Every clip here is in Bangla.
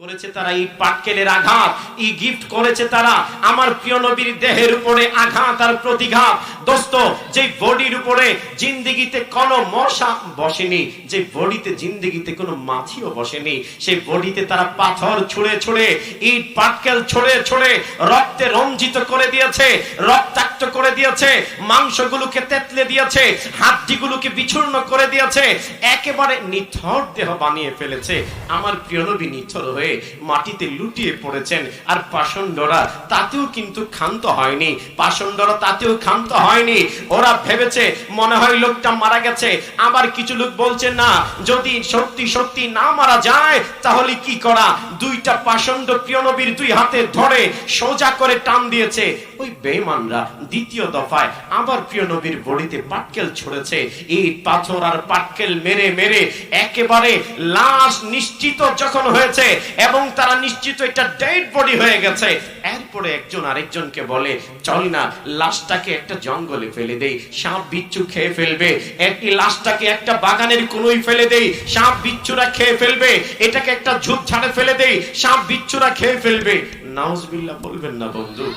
করেছে তারা এই পাটকেলের আঘাত, এই গিফট করেছে তারা। আমার প্রিয় নবীর দেহের উপরে আঘাত আর প্রতিঘাত। দোস্ত যে বডির উপরে জিন্দিগিতে কোনো মশা বসেনি যে বডিতে জিন্দিগিতে কোনো মাছিও বসেনি, সেই বডিতে তারা পাথর ছুঁড়ে ছুঁড়ে, ইট, পাটকেল ছুঁড়ে ছুঁড়ে রক্তে রঞ্জিত করে দিয়েছে, রক্তাক্ত করে দিয়েছে, মাংসগুলোকে তেতলে দিয়েছে, হাড্ডিগুলোকে বিচূর্ণ করে দিয়েছে, একেবারে নিথর দেহ বানিয়ে ফেলেছে। আমার প্রিয় নবী নিথর হয়ে মাটিতে লুটিয়ে পড়েছেন। আর পাষণ্ডরা তাতেও কিন্তু ক্ষান্ত হয়নি। পাষণ্ডরা তাতেও ক্ষান্ত হয়নি। ওরা ভেবেছে, মনে হয় লোকটা মারা গেছে। আবার কিছু লোক বলছে, না, যদি সত্যি সত্যি না মারা যায়, তাহলে কি করা? দুইটা পাষণ্ড প্রিয় নবীর দুই হাতে ধরে সোজা করে টান দিয়েছে। ওই বেঈমানরা দ্বিতীয় দফায় আবার প্রিয় নবীর বডিতে পাটকেল ছড়েছে। এই পাথর আর পাটকেল মেরে মেরে একেবারে লাশ নিশ্চিত যখন হয়েছে এবং তারা নিশ্চিত এটা ডেড বডি হয়ে গেছে। এরপরে একজন আরেকজনকে বলে, চল না, লাশটাকে একটা জঙ্গলে ফেলে দেই, সাপ বিচ্ছু খেয়ে ফেলবে। একটি লাশটাকে একটা বাগানের কোনোই ফেলে দেই, সাপ বিচ্ছুরা খেয়ে ফেলবে। এটাকে একটা ঝুপ ছাড়ে ফেলে দেই, সাপ বিচ্ছুরা খেয়ে ফেলবে। নাউজবিল্লাহ বলবেন না বন্ধু।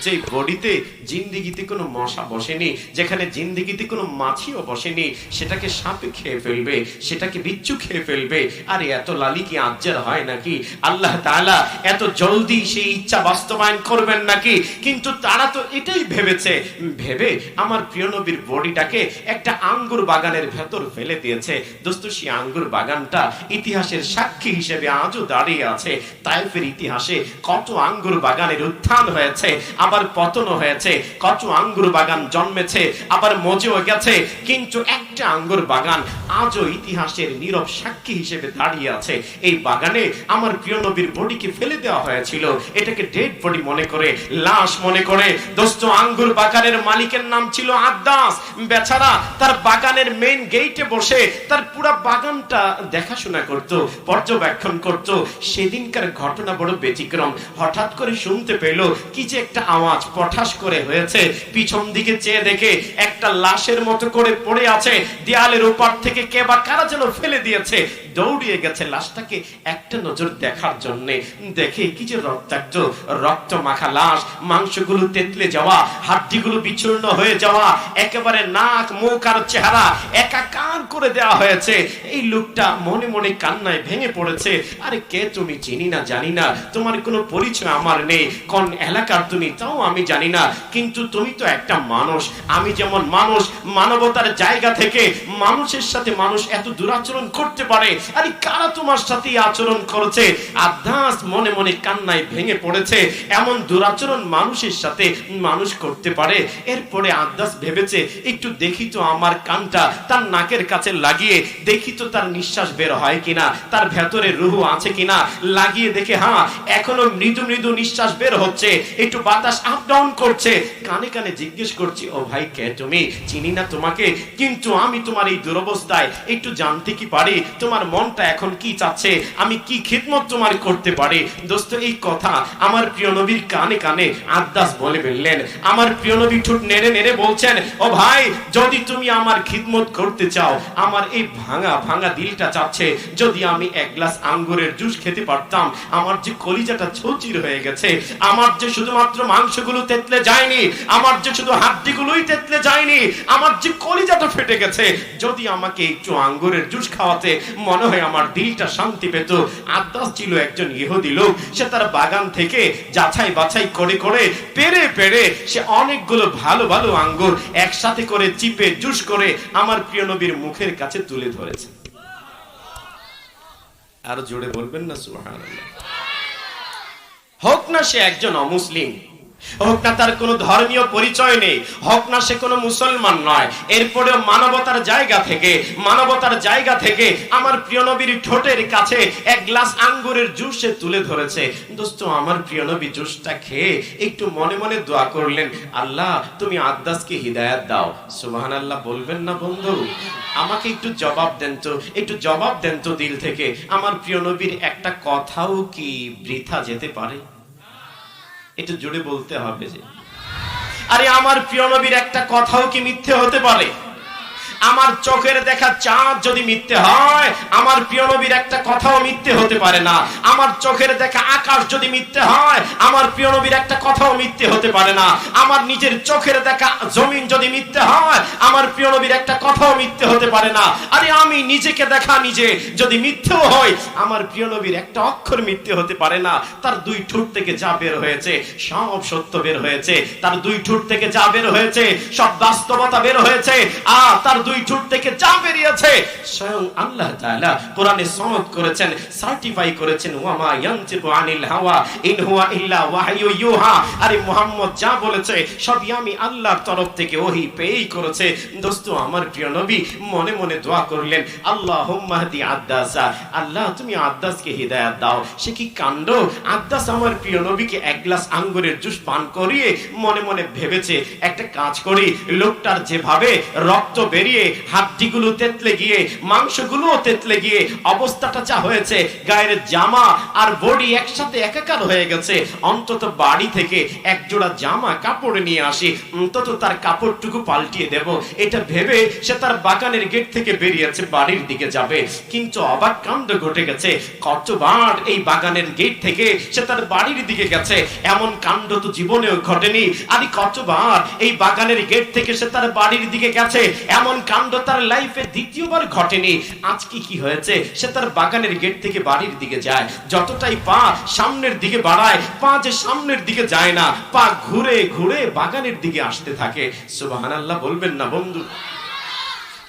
যে বডিতে জিন্দিগিতে কোনো মশা বসেনি, যেখানে জিন্দিগিতে কোনো মাছিও বসেনি, সেটাকে সাপে খেয়ে ফেলবে, সেটাকে বিচ্ছু খেয়ে ফেলবে। আরে এত লালি কি আজ্জার হয় নাকি? আল্লাহ তাআলা এত জলদি সেই ইচ্ছা বাস্তবায়ন করবেন নাকি? কিন্তু তারা তো এটাই ভেবেছে। ভেবে আমার প্রিয় নবীর বডিটাকে একটা আঙ্গুর বাগানের ভেতর ফেলে দিয়েছে। দোস্ত, সেই আঙ্গুর বাগানটা ইতিহাসের সাক্ষী হিসেবে আজও দাঁড়িয়ে আছে। তাইফের ইতিহাসে কত আঙ্গুর বাগানের উত্থান হয়েছে। আবার পতন হয়েছে। কত আঙ্গুর বাগান জন্মেছে, আবার মজেও গেছে। কিন্তু একটা আঙ্গুর বাগান আজও ইতিহাসের নীরব সাক্ষী হিসেবে দাঁড়িয়ে আছে। এই বাগানে আমার প্রিয় নবীর বডিকে ফেলে দেওয়া হয়েছিল। এটাকে ডেড বডি মনে করে, লাশ মনে করে। দোস্ত, আঙ্গুর বাগানের মালিকের নাম ছিল আদাস বেচারা তার বাগানের মেইন গেইটে বসে তার পুরা বাগানটা দেখাশোনা করত, পর্যবেক্ষণ করত। সেদিনকার ঘটনা বড় ব্যতিক্রম। হঠাৎ করে শুনতে পেল, কি যে একটা আওয়াজ পঠাস করে হয়েছে। পিছন দিকে চেয়ে দেখে একটা লাশের মতো করে পড়ে আছে। দেয়ালের ওপার থেকে কে বা কারা যেন ফেলে দিয়েছে। দৌড়িয়ে গেছে লাশটাকে একটা নজর দেখার জন্য। দেখে কি যে রক্তাক্ত রক্ত মাখা লাশ, মাংসগুলো তেতলে যাওয়া, হাড্ডিগুলো বিচূর্ণ হয়ে যাওয়া, একেবারে নাক, মুখ আর চেহারা একাকার করে দেওয়া হয়েছে। এই লোকটা মনে মনে কান্নায় ভেঙে পড়েছে। আরে কে তুমি চিনি না, জানি না, তোমার কোনো পরিচয় আমার নেই। কোন এলাকার তুমি, তাও আমি জানি না। কিন্তু তুমি তো একটা মানুষ। আমি যেমন মানুষ, মানবতার জায়গা থেকে মানুষের সাথে মানুষ এত দুরাচরণ করতে পারে আরে কারা তোমার সাথে আচরণ করেছে? আদাস মনে মনে কান্নায় ভেঙে পড়েছে। এমন দুরাচরণ মানুষের সাথে মানুষ করতে পারে। এরপরে আদাস ভেবেছে, একটু দেখি তো আমার কানটা তার নাকের কাছে লাগিয়ে, দেখি তো তার নিঃশ্বাস বের হয় কিনা, তার ভেতরে রুহু আছে কিনা। লাগিয়ে দেখে হ্যাঁ এখনও মৃদু মৃদু নিঃশ্বাস বের হচ্ছে, একটু বাতাস আপ ডাউন করছে। কানে কানে জিজ্ঞেস করছি, ও ভাই, কে তুমি? চিনি না তোমাকে? কিন্তু আমি তোমার এই দুরবস্থায় একটু জানতে কি পারি? তোমার মনটা এখন কি চাচ্ছে? আমি কি খিদমত তোমার করতে পারি? দোস্ত, এই কথা আমার প্রিয় নবীর কানে কানে আদাস বলে ফেললেন। আমার প্রিয় নবী ঠোঁট নেড়ে নেড়ে বলছেন, ও ভাই, যদি তুমি আমার খিদমত করতে চাও, আমার এই ভাঙা ভাঙা দিলটা চাচ্ছে। যদি আমি এক গ্লাস আঙ্গুরের জুস খেতে পারতাম, আমার যে কলিজাটা ছচির হয়ে গেছে, আমার যে শুধুমাত্র মাংসগুলো তেতলে যায়নি, আমার যে শুধু হাড্ডিগুলোই তেতলে যায়নি, আমার যে কলিজাটা ফেটে গেছে, যদি আমাকে একটু আঙ্গুরের জুস খাওয়াতে মনে হয় আমার দিলটা শান্তি পেত। আদাস ছিল একজন ইহুদি লোক। সে তার বাগান থেকে যাচাই বাছাই করে করে পেরে পেরে সে অনেকগুলো ভালো ভালো আঙ্গুর একসাথে করে চিপে জুস করে আমার প্রিয় নবীর মুখের কাছে তুলে ধরেছে। আরও জোরে বলবেন না, সুবহানাল্লাহ। হোক না সে একজন অমুসলিম। হোক না তার কোনো ধর্মীয় পরিচয় নেই, হোক না সে কোনো মুসলমান নয়, এরপরেও মানবতার জায়গা থেকে, মানবতার জায়গা থেকে আমার প্রিয় নবীর ঠোঁটের কাছে এক গ্লাস আঙ্গুরের জুস সে তুলে ধরেছে। দোস্ত, আমার প্রিয় নবী জুসটা খেয়ে একটু মনে মনে দোয়া করলেন, আল্লাহ, তুমি আদাসকে হৃদায়াত দাও। সুবহান আল্লাহ বলবেন না বন্ধু। আমাকে একটু জবাব দেন তো, একটু জবাব দেন তো দিল থেকে। আমার প্রিয় নবীর একটা কথাও কি বৃথা যেতে পারে? একটু জোরে বলতে হবে যে, আরে আমার প্রিয় নবীর একটা কথাও কি মিথ্যে হতে পারে? আমার চোখের দেখা চাঁদ যদি মিথ্যে হয়, আমার প্রিয় নবীর একটা কথাও মিথ্যে হতে পারে না। আমার চোখের দেখা আকাশ যদি মিথ্যে হয়, আমার প্রিয় নবীর একটা কথাও মিথ্যে হতে পারে না। আমার নিজের চোখের দেখা জমিন যদি মিথ্যে হয়, আমার প্রিয় নবীর একটা কথাও মিথ্যে হতে পারে না। আরে আমি নিজেকে দেখা নিজে, যদি মিথ্যেও হয় আমার প্রিয় নবীর একটা অক্ষর মিথ্যে হতে পারে না। তার দুই ঠোঁট থেকে যা বের হয়েছে, সব সত্য বের হয়েছে। তার দুই ঠোঁট থেকে যা বের হয়েছে, সব বাস্তবতা বের হয়েছে। আ তার দুই ঠোঁট থেকে যা বেরিয়েছে স্বয়ং আল্লাহ তাআলা কোরআনে সনদ করেছেন সার্টিফাই করেছেন, ওয়ামা ইয়ানতিকু আনিল হাওয়া, ইন হুয়া ইল্লা ওয়াহয়ু ইউহা। আরে মুহাম্মদ, যা বলেছে, সবই আমি আল্লাহর তরফ থেকে ওহী পেই করেছে। দোস্ত, আমার প্রিয় নবী, মনে মনে দোয়া করলেন, আল্লাহুম্মা হাদি আদ্দাসা আল্লাহ, তুমি আদ্দাসকে হিদায়াত দাও। সে কি কাণ্ড? আদ্দাস আমার প্রিয় নবীকে এক গ্লাস আঙ্গুরের জুস পান করিয়ে মনে মনে ভেবেছে, একটা কাজ করি, লোকটার যেভাবে রক্ত বেরিয়ে হাড্ডিগুলো তেতলে গিয়ে, মাংসগুলো তেতলে গিয়ে অবস্থাটা যা হয়েছে, গায়ের জামা আর বডি একসাথে একাকার হয়ে গেছে। অন্তত বাড়ি থেকে এক জোড়া জামা কাপড় নিয়ে আসি, অন্তত তার কাপড়টুকু পাল্টিয়ে দেব। এটা ভেবে সে তার বাগানের গেট থেকে বেরিয়েছে, বাড়ির দিকে যাবে। কিন্তু অবাক কাণ্ড ঘটে গেছে, কতবার এই বাগানের গেট থেকে সে তার বাড়ির দিকে গেছে। এমন কাণ্ড তো জীবনেও ঘটেনি। আরে কতবার এই বাগানের গেট থেকে সে তার বাড়ির দিকে গেছে, এমন কাণ্ড তার লাইফে দ্বিতীয়বার ঘটেনি। আজকে কি হয়েছে, সে তার বাগানের গেট থেকে বাড়ির দিকে যায়। যতটাই পা সামনের দিকে বাড়ায়, পা যে সামনের দিকে যায় না, পা ঘুরে ঘুরে বাগানের দিকে আসতে থাকে। সুবহানাল্লাহ, বলবেন না বন্ধু।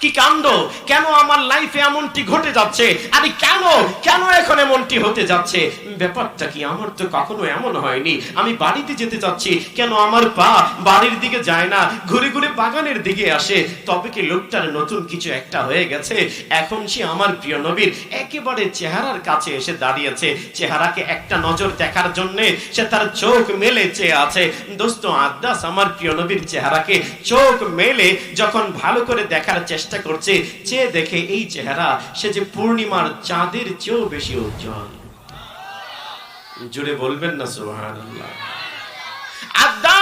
কি কাণ্ড? কেন আমার লাইফে এমনটি ঘটে যাচ্ছে? আরে কেন কেন এখন এমনটি হতে যাচ্ছে? ব্যাপারটা কি আমার তো কখনো এমন হয়নি। আমি বাড়িতে যেতে যাচ্ছি কেন আমার পা বাড়ির দিকে যায় না, ঘুরে ঘুরে বাগানের দিকে আসে? তবে কি লোকটার নতুন কিছু একটা হয়ে গেছে? এখন সে আমার প্রিয় নবীর একেবারে চেহারার কাছে এসে দাঁড়িয়েছে। চেহারাকে একটা নজর দেখার জন্য সে তার চোখ মেলে চেয়ে আছে। দোস্ত আদাস আমার প্রিয় নবীর চেহারাকে চোখ মেলে যখন ভালো করে দেখার চেষ্টা করছে চেয়ে দেখে এই চেহারা, সে যে পূর্ণিমার চাঁদের চেয়েও বেশি উজ্জ্বল। জুড়ে বলবেন না, সুবহানাল্লাহ। আদাস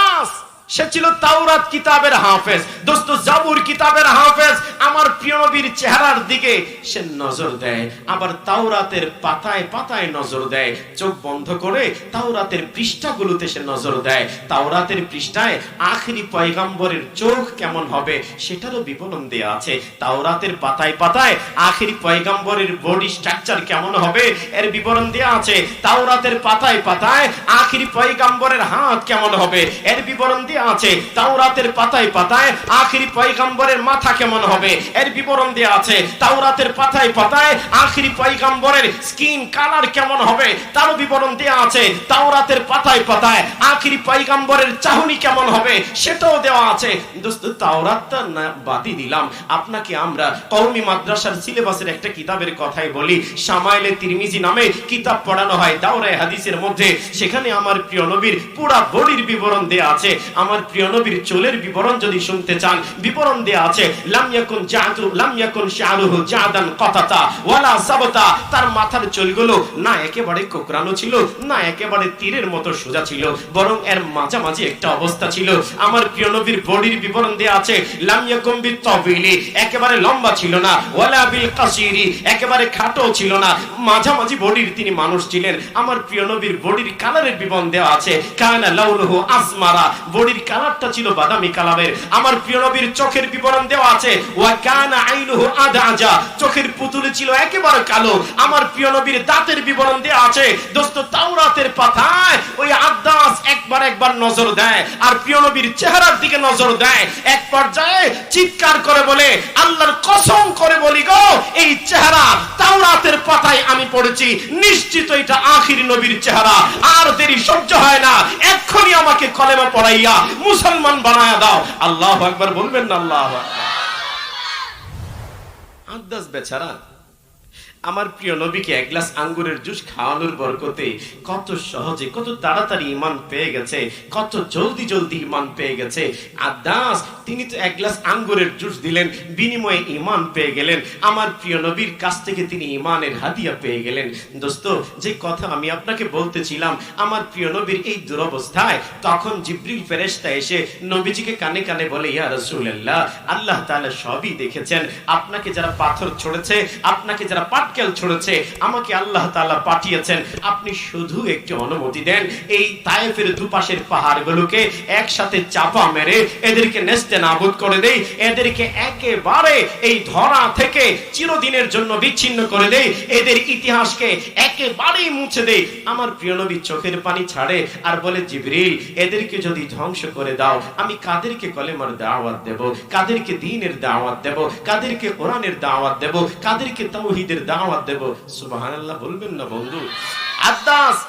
সে ছিল তাওরাত কিতাবের হাফেজ, দোস্ত জাবুর কিতাবের হাফেজ। আমার প্রিয় নবীর চেহারার দিকে সে নজর দেয়, আবার তাওরাতের পাতায় পাতায় নজর দেয়। চোখ বন্ধ করে তাওরাতের পৃষ্ঠাগুলোতে সে নজর দেয়। তাওরাতের পৃষ্ঠায় আখরি পয়গাম্বরের চোখ কেমন হবে সেটারও বিবরণ দেয়া আছে। তাওরাতের পাতায় পাতায় আখরি পয়গাম্বরের বডি স্ট্রাকচার কেমন হবে এর বিবরণ দেয়া আছে। তাওরাতের পাতায় পাতায় আখরি পয়গাম্বরের হাত কেমন হবে এর বিবরণ দেয়া আছে, তাওরাতের পাতায় পাতায় আখরি পয়গাম্বরের মাথা কেমন হবে? এর বিবরণ দেয়া আছে, তাওরাতের পাতায় পাতায় আখরি পয়গাম্বরের স্কিন কালার কেমন হবে? তারও বিবরণ দেয়া আছে, তাওরাতের পাতায় পাতায় আখরি পয়গাম্বরের চাহনি কেমন হবে? সেটাও দেওয়া আছে। দোস্ত তাওরাতটা না বাদি দিলাম। আপনাকে আমরা কওমি মাদ্রাসার সিলেবাসের একটা কিতাবের কথাই বলি। সামাইলে তিরমিজি নামে কিতাব পড়ানো হয়, দাওরায়ে হাদিসের মধ্যে। সেখানে আমার প্রিয় নবীর পুরা বডির বিবরণ দেয়া আছে। আমার প্রিয় নবীর চুলের বিবরণ যদি শুনতে চান, বিবরণ দেয়া আছে, লাম ইয়াকুন জাদু লাম ইয়াকুন শারুহু জাদান কাতাতা, ওয়ালা সাবতা। তার মাথার চুলগুলো না একেবারে কোকড়ানো ছিল, না একেবারে তীরের মতো সোজা ছিল, বরং এর মাঝামাঝি একটা অবস্থা ছিল। আমার প্রিয় নবীর বডির বিবরণ দেয়া আছে, লাম ইয়াকুম বিতাবিলি একেবারে লম্বা ছিল না, ওয়ালা বিল কাসিরি একেবারে খাটো ছিল না, মাঝামাঝি বডির তিনি মানুষ ছিলেন। আমার প্রিয় নবীর বডির কালারের বিবরণ দেওয়া আছে, কানা লাউলুহু আসমারা। বডির কালারটা ছিল বাদামি কালারের আমার প্রিয় নবীর চোখের বিবরণ দেওয়া আছে, ওয়া কানা আইনুহু আদাজা। চোখের পুতুল ছিল একেবারে কালো। আমার প্রিয় নবীর দাঁতের বিবরণ দেওয়া আছে, দোস্ত, তাওরাতের পাতায় ওই আদাস একবার একবার নজর দেয়। আর প্রিয় নবীর চেহারার দিকে নজর দেয়। এক পর্যায়ে চিৎকার করে বলে, আল্লাহর কসম করে বলি গো, এই চেহারা তাওরাতের পাতায় আমি পড়েছি। নিশ্চিত এটা আখির নবীর চেহারা। আর দেরি সহ্য হয় না। আমাকে কলেমা পড়াইয়া মুসলমান বানায়া দাও। আল্লাহ একবার বলবেন না আল্লাহ আদাস বেচারা আমার প্রিয় নবীকে এক গ্লাস আঙ্গুরের জুস খাওয়ানোর বরকতে কত সহজে, কত তাড়াতাড়ি ইমান পেয়ে গেছে, কত জলদি জলদি ইমান পেয়ে গেছে। আর দাস, তিনি তো এক গ্লাস আঙ্গুরের জুস দিলেন, বিনিময়ে ইমান পেয়ে গেলেন। আমার প্রিয় নবীর কাছ থেকে তিনি ইমানের হাদিয়া পেয়ে গেলেন। দোস্ত, যে কথা আমি আপনাকে বলতেছিলাম, আমার প্রিয় নবীর এই দুরবস্থায়, তখন জিব্রিল ফেরেশতা এসে নবীজিকে কানে কানে বলে, ইয়া রাসূলুল্লাহ, আল্লাহ তাআলা সবই দেখেছেন। আপনাকে যারা পাথর ছড়েছে, আপনাকে যারা পাটকেল ছড়েছে, আমাকে আল্লাহ তাআলা পাঠিয়েছেন। আপনি শুধু একটু অনুমতি দেন, এই তায়েফের দুপাশের পাহাড়গুলোকে একসাথে চাপা মেরে এদেরকে নেস্তে নাবুদ করে দেই, এদেরকে একেবারে এই ধরা থেকে চিরদিনের জন্য বিচ্ছিন্ন করে দেই, এদের ইতিহাসকে একেবারেই মুছে দেই। আমার প্রিয় নবী চোখের পানি ছাড়ে আর বলে, জিবরিল, এদেরকে যদি ধ্বংস করে দাও, আমি কাদেরকে কলেমার দাওয়াত দেব, কাদেরকে দ্বীনের দাওয়াত দেব, কাদেরকে কোরআনের দাওয়াত দেব, কাদেরকে তাওহীদের দাওয়াত দেব। সুবহানাল্লাহ, বলবেন না বন্ধু। আদাস,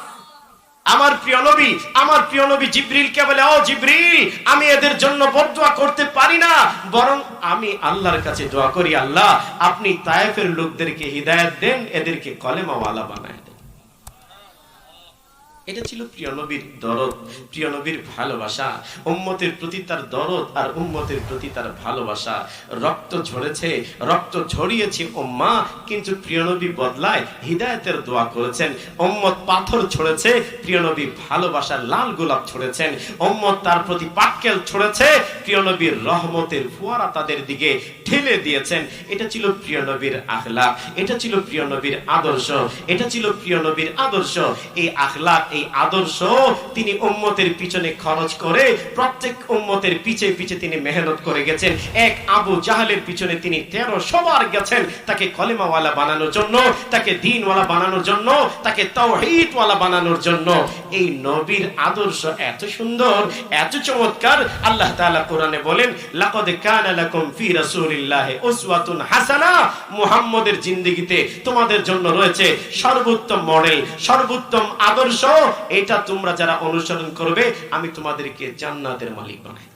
আমার প্রিয় নবী, আমার প্রিয় নবী জিব্রিলকে বলে, ও জিব্রিল, আমি এদের জন্য বদদোয়া করতে পারি না। বরং আমি আল্লাহর কাছে দোয়া করি, আল্লাহ, আপনি তায়েফের লোকদেরকে হিদায়াত দেন, এদেরকে কলেমাওয়ালা বানায়। এটা ছিল প্রিয় নবীর দরদ, প্রিয় নবীর ভালোবাসা। উম্মতের প্রতি তার দরদ আর উম্মতের প্রতি তার ভালোবাসা। রক্ত ঝরেছে, রক্ত ঝরিয়েছে উম্মা, কিন্তু প্রিয় নবী বদলায় হিদায়তের দোয়া করেছেন। উম্মত পাথর ছড়েছে, প্রিয় নবী ভালোবাসার লাল গোলাপ ছড়েছেন। উম্মত তার প্রতি পাক্কেল ছড়েছে, প্রিয় নবীর রহমতের ফুয়ারা তাদের দিকে ঠেলে দিয়েছেন। এটা ছিল প্রিয় নবীর আখলাক, এটা ছিল প্রিয় নবীর আদর্শ, এটা ছিল প্রিয় নবীর আদর্শ। এই আখলাক এই আদর্শ তিনি উম্মতের পিছনে খরচ করে প্রত্যেক উম্মতের পিছে পিছে তিনি মেহনত করে গেছেন। এক আবু জাহালের পিছনে তিনি তেরো সবার গেছেন তাকে কলেমাওয়ালা বানানোর জন্য, তাকে দিনওয়ালা বানানোর জন্য, তাকে তাওহীদওয়ালা বানানোর জন্য। এই নবীর আদর্শ এত সুন্দর, এত চমৎকার, আল্লাহ তাআলা কোরআনে বলেন, লাকাদ কানা লাকুম ফি রাসূলিল্লাহি উসওয়াতুন হাসানা। মুহাম্মদের জিন্দেগিতে তোমাদের জন্য রয়েছে সর্বোত্তম মডেল, সর্বোত্তম আদর্শ এটা তোমরা যারা অনুসরণ করবে আমি তোমাদেরকে জান্নাতের মালিক বানাই।